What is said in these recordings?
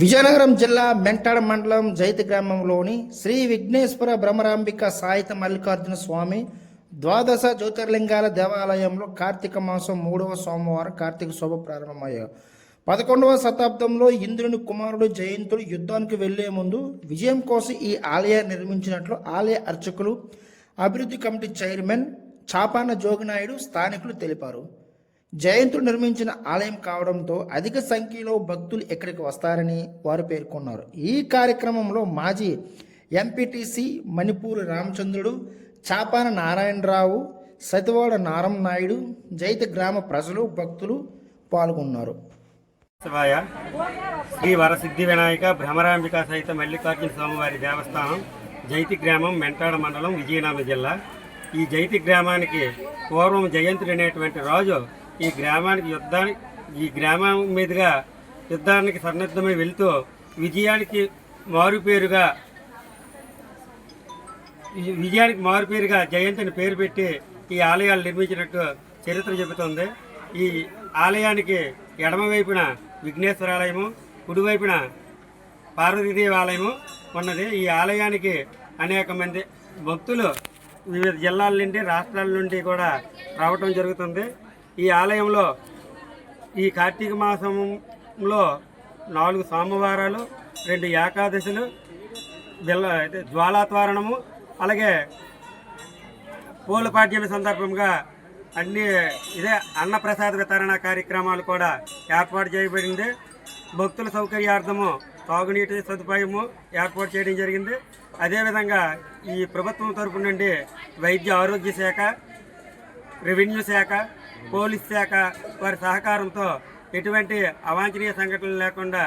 విజయనగరం జిల్లా మెంటాడ మండలం జైతి గ్రామంలోని శ్రీ విఘ్నేశ్వర భ్రమరాంబిక సాయిత మల్లికార్జున స్వామి ద్వాదశ జ్యోతిర్లింగాల దేవాలయంలో కార్తీక మాసం మూడవ సోమవారం కార్తీక శోభ ప్రారంభమయ్యాయి. పదకొండవ శతాబ్దంలో ఇంద్రుని కుమారుడు జయంతుడు యుద్ధానికి వెళ్ళే ముందు విజయం కోసం ఈ ఆలయాన్ని నిర్మించినట్లు ఆలయ అర్చకులు అభివృద్ధి కమిటీ చైర్మన్ చాపాన జోగినాయుడు స్థానికులు తెలిపారు. జయంతుడు నిర్మించిన ఆలయం కావడంతో అధిక సంఖ్యలో భక్తులు ఇక్కడికి వస్తారని వారు పేర్కొన్నారు. ఈ కార్యక్రమంలో మాజీ ఎంపీటీసీ మణిపూరి రామచంద్రుడు చాపాన నారాయణరావు సతివాడ నారం నాయుడు జైత గ్రామ ప్రజలు భక్తులు పాల్గొన్నారు. శివాయ శ్రీ వరసిద్ధి వినాయక భ్రమరాంబిక సహిత మల్లికార్జున స్వామివారి దేవస్థానం జైతి గ్రామం మెంటాడ మండలం విజయనగరం జిల్లా. ఈ జైతి గ్రామానికి పూర్వం జయంతుడు అనేటువంటి రాజు ఈ గ్రామానికి యుద్ధానికి ఈ గ్రామం మీదుగా యుద్ధానికి సన్నద్ధమై వెళుతూ విజయానికి మారుపేరుగా విజయానికి మారుపేరుగా జయంతిని పేరు పెట్టి ఈ ఆలయాలు నిర్మించినట్టు చరిత్ర చెబుతోంది. ఈ ఆలయానికి ఎడమవైపున విఘ్నేశ్వర ఆలయము కుడివైపున పార్వతీదేవి ఆలయము ఉన్నది. ఈ ఆలయానికి అనేక మంది భక్తులు వివిధ జిల్లాల నుండి రాష్ట్రాల నుండి కూడా రావటం జరుగుతుంది. ఈ ఆలయంలో ఈ కార్తీక మాసంలో నాలుగు సోమవారాలు రెండు ఏకాదశులు బిల్ల అయితే జ్వాలాత్వారణము అలాగే పూల పాడ్యమి సందర్భంగా అన్ని ఇదే అన్నప్రసాద వితరణ కార్యక్రమాలు కూడా ఏర్పాటు చేయబడింది. భక్తుల సౌకర్యార్థము తాగునీటి సదుపాయము ఏర్పాటు చేయడం జరిగింది. అదేవిధంగా ఈ ప్రభుత్వం తరపు నుండి వైద్య ఆరోగ్య శాఖ రెవెన్యూ శాఖ పోలీస్ శాఖ వారి సహకారంతో ఎటువంటి అవాంఛనీయ సంఘటనలు లేకుండా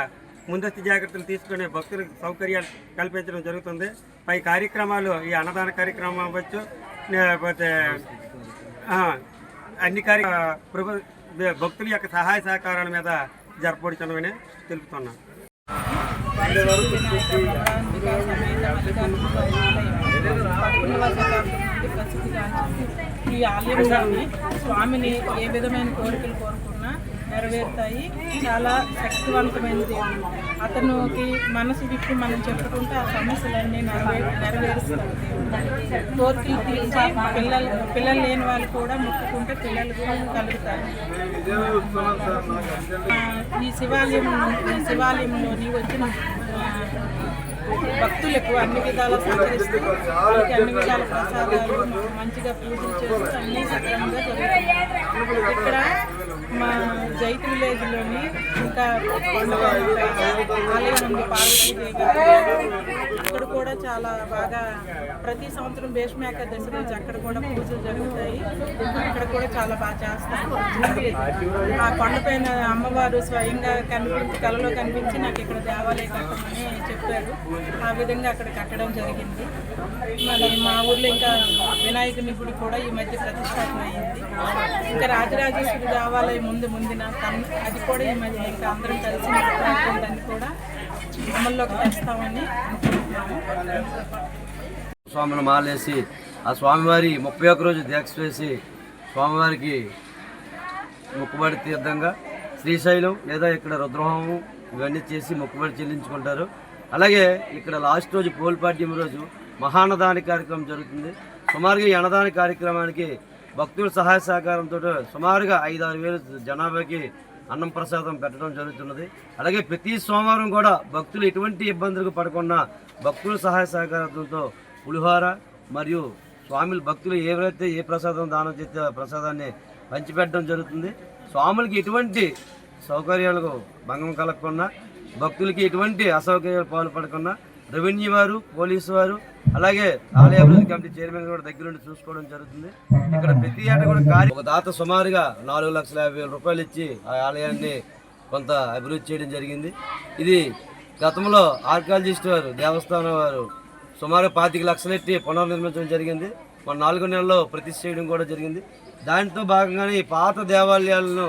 ముందస్తు జాగ్రత్తలు తీసుకునే భక్తులకు సౌకర్యాలు కల్పించడం జరుగుతుంది. పై కార్యక్రమాలు ఈ అన్నదాన కార్యక్రమం అవ్వచ్చు లేకపోతే అన్ని కార్య ప్రభు భక్తుల యొక్క సహాయ సహకారాల మీద జరపడుతున్నామని తెలుపుతున్నాను ఈ ఆలయంలోని స్వామిని ఏ విధమైన కోరికలు కోరుకున్నా నెరవేరుతాయి. చాలా శక్తివంతమైన దేవుడు అతనికి మనసు విప్పి మనం చెప్పుకుంటే ఆ సమస్యలన్నీ నెరవే నెరవేరుస్తాడు కోరికలు తీర్చి పిల్లలు పిల్లలు లేని వాళ్ళు కూడా ముక్కుకుంటే పిల్లలు కలుగుతారు. ఈ శివాలయం ఈ శివాలయంలోని వచ్చిన భక్తులు భక్తులకు అన్ని విధాల సహకరిస్తూ వాళ్ళకి అన్ని విధాల ప్రసాదాలు మంచిగా పూజలు చేస్తూ అన్ని సక్రమంగా జరుగుతాయి. ఇక్కడ మా జైతు విలేజ్లోని ఇంకా కొండ ఆలయం ఉంది పార్వతీదేవి కూడా చాలా బాగా ప్రతి సంవత్సరం భీష్మేక దశ రోజు అక్కడ కూడా పూజలు జరుగుతాయి. అక్కడ కూడా చాలా బాగా చేస్తాం ఆ కొండపైన అమ్మవారు స్వయంగా కనిపించి కలలో కనిపించి నాకు ఇక్కడ దేవాలయం కట్టమని చెప్పారు. ఆ విధంగా అక్కడ కట్టడం జరిగింది. మరి మా ఊర్లో ఇంకా వినాయకుని గుడి కూడా ఈ మధ్య ప్రతిష్టాపన అయింది. ఇంకా రాజరాజేశ్వరి దేవాలయం ముందు ముందున. అది కూడా ఈ మధ్య ఇంకా అందరం కలిసి దాన్ని కూడా అమల్లోకి తెస్తామని అనుకుంటున్నాము. స్వామిని మాలేసి ఆ స్వామివారి ముప్పై ఒక్క రోజు దీక్ష వేసి స్వామివారికి మొక్కుబడి తీర్థంగా శ్రీశైలం లేదా ఇక్కడ రుద్రహోమం ఇవన్నీ చేసి మొక్కుబడి చెల్లించుకుంటారు. అలాగే ఇక్కడ లాస్ట్ రోజు పోల్పాడ్యం రోజు మహానదాని కార్యక్రమం జరుగుతుంది. సుమారుగా ఈ అన్నదాన కార్యక్రమానికి భక్తుల సహాయ సహకారంతో సుమారుగా ఐదు ఆరు వేలు జనాభాకి అన్నం ప్రసాదం పెట్టడం జరుగుతున్నది. అలాగే ప్రతి సోమవారం కూడా భక్తులు ఎటువంటి ఇబ్బందులకు పడకుండా భక్తుల సహాయ సహకారంతో పులిహోర మరియు స్వాములు భక్తులు ఎవరైతే ఏ ప్రసాదం దానం చేస్తే ఆ ప్రసాదాన్ని పంచిపెట్టడం జరుగుతుంది. స్వాములకి ఎటువంటి సౌకర్యాలకు భంగం కలగకుండా భక్తులకి ఎటువంటి అసౌకర్యాలు పాల్పడకుండా రెవెన్యూ వారు పోలీసు వారు అలాగే ఆలయ అభివృద్ధి కమిటీ చైర్మన్ కూడా దగ్గరుండి చూసుకోవడం జరుగుతుంది. ఇక్కడ ప్రతి ఏట కూడా కార్య ఒక దాత సుమారుగా నాలుగు లక్షల యాభై వేల రూపాయలు ఇచ్చి ఆ ఆలయాన్ని కొంత అభివృద్ధి చేయడం జరిగింది. ఇది గతంలో ఆర్కాలజిస్ట్ వారు దేవస్థానం వారు సుమారు పాతిక లక్షలు ఎట్టి పునర్నిర్మించడం జరిగింది. మన నాలుగు నెలల్లో ప్రతిష్ఠ చేయడం కూడా జరిగింది. దాంతో భాగంగానే ఈ పాత దేవాలయాలను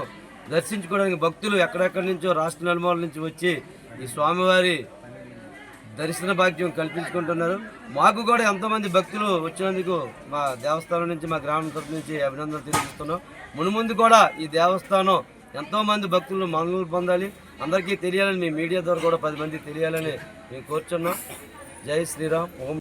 దర్శించుకోవడానికి భక్తులు ఎక్కడెక్కడి నుంచో రాష్ట్ర నలుమూల నుంచి వచ్చి ఈ స్వామివారి దర్శన భాగ్యం కల్పించుకుంటున్నారు. మాకు కూడా ఎంతోమంది భక్తులు వచ్చినందుకు మా దేవస్థానం నుంచి మా గ్రామం తరపు నుంచి అభినందనలు తెలియజేస్తున్నాం. మునుముందు కూడా ఈ దేవస్థానం ఎంతోమంది భక్తులు మనలు పొందాలి. అందరికీ తెలియాలని మీ మీడియా ద్వారా కూడా పది మంది తెలియాలని మేము కోరుచున్నాం. జై శ్రీరామ్. ఓం